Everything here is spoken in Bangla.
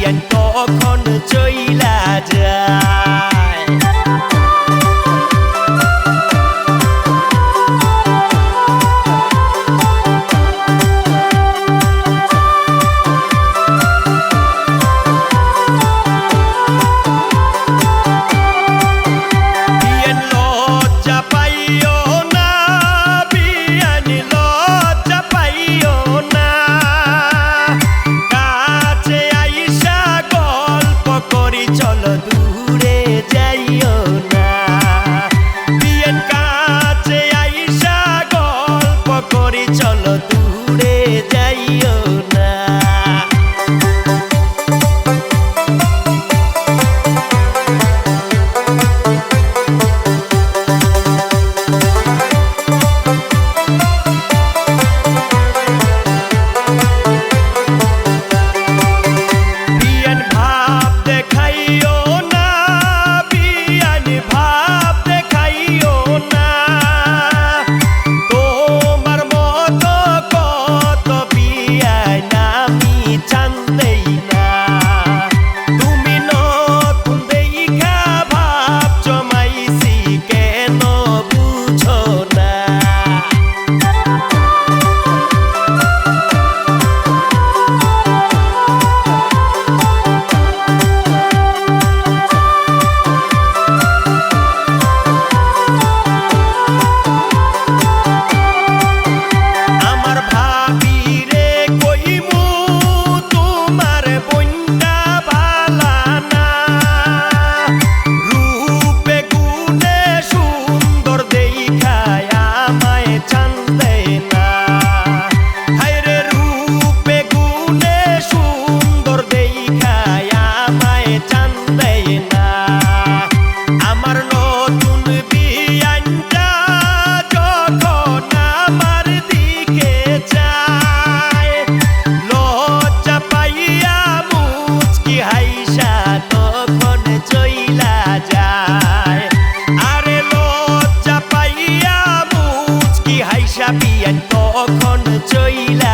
yan ko kon chơi là trời করে চলো চইলা যায়। আরে লজ্জা পাইয়া মুচকি হাইসা পিয়া তখন চইলা